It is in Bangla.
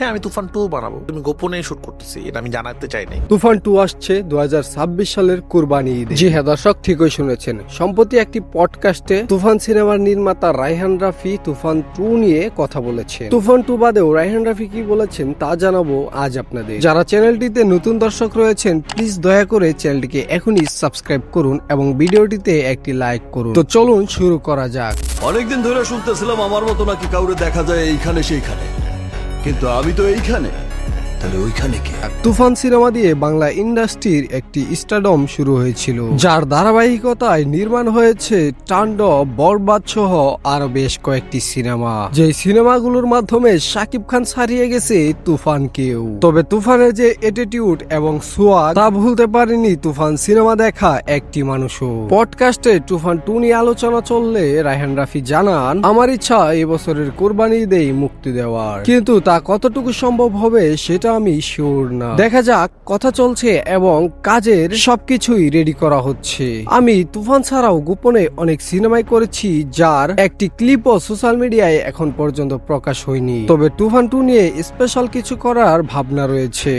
হ্যাঁ আমি তুফান টু বানাবো। তুমি গোপনে শুট করতেছি এটা আমি জানাতে চাই নাই। তুফান টু আসছে দু সালের কুরবানি ঈদে। জি হ্যাঁ দর্শক ঠিকই শুনেছেন। সম্প্রতি একটি পডকাস্টে তুফান সিনেমার নির্মাতা রাইহান রাফি তুফান টু নিয়ে কথা বলেছেন। তুফান টু বাদেও রাইহান রাফি কি বলেছেন তা জানাব আজ আপনাদের। যারা চ্যানেলটিতে নতুন দর্শক রয়েছেন প্লিজ দয়া করে চ্যানেলটিকে এখনই সাবস্ক্রাইব করুন এবং ভিডিওটিতে একটি লাইক করুন। তো চলুন শুরু করা যাক। অনেকদিন ধরে শুনতেছিলাম আমার মতো নাকি কাউরে দেখা যায় এইখানে সেইখানে। কিন্তু আমি তো এইখানে। তাহলে ওইখানে কি? তুফান সিনেমা দিয়ে বাংলা ইন্ডাস্ট্রির একটি স্টাডম শুরু হয়েছিল। যার ধারাবাহিকতায় নির্মাণ হয়েছে টান্ডব বরবাদ সহ আরও বেশ কয়েকটি সিনেমা। যে সিনেমাগুলোর মাধ্যমে খান ছাড়িয়ে গেছে তবে তুফানের যে এবং সোয়াদ, তা ভুলতে পারেনি তুফান সিনেমা দেখা একটি মানুষও। পডকাস্টে তুফান টু নিয়ে আলোচনা চললে রায়হান রাফি জানান, আমার ইচ্ছা এবছরের কোরবানি ঈদেই মুক্তি দেওয়ার। কিন্তু তা কতটুকু সম্ভব হবে সেটা আমি শিওর না। দেখা যাক, কথা চলছে এবং কাজের সবকিছুই রেডি করা হচ্ছে। আমি তুফান ছাড়াও গোপনে অনেক সিনেমায় করেছি যার একটি ক্লিপও সোশ্যাল মিডিয়ায় এখন পর্যন্ত প্রকাশ হয়নি। তবে তুফান টু নিয়ে স্পেশাল কিছু করার ভাবনা রয়েছে।